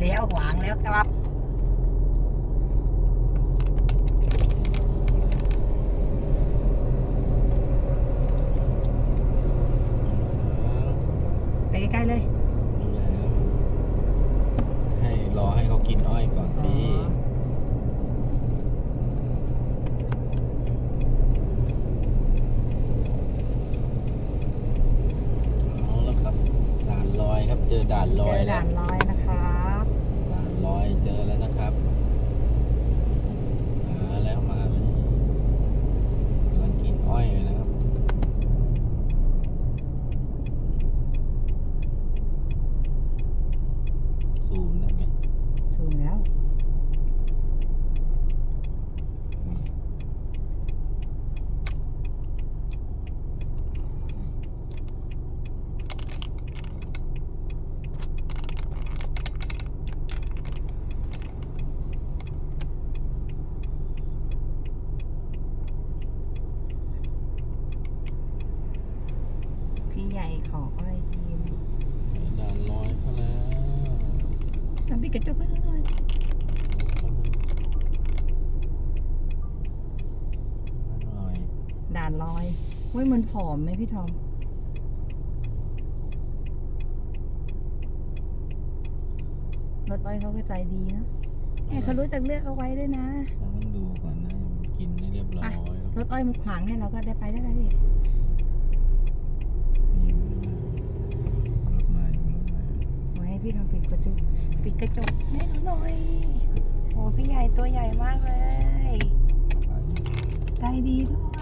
แล้วขวางแล้วครับไปใกล้ๆเลย ให้รอให้เขากินอ้อยก่อนสิ อ๋อ เอาแล้วครับ ด่านลอยครับ เจอด่านลเจอยอแล้ด่าวนลอยนะครับด่าน ลอยเจอแล้วนะครับมาแล้วมาเลยกำลังกินอ้อยเลยนะครับ ซูมได้ไหมซูมแล้ว พี่ ใหญ่ขออ้อยกินด่านลอยเขาแล้วทำพี่กระจกให้หน่อยด่านลอยด่านลอยเว้ยมันผอมไหมพี่ทอม รถอ้อยเขาก็ใจดีนะแหมเขารู้จักเลือกเอาไว้ด้วยนะ เราต้องดูก่อนนะมันกินให้เรียบร้อยแล้วรถอ้อยมันขวางให้เราก็ได้ไปได้แล้วพี่ มีรถใหม่รถใหม่ ไว้ให้พี่ทำปิดกระจกปิดกระจกให้หนูหน่อยโอ้พี่ใหญ่ตัวใหญ่มากเลยใจดีด้วย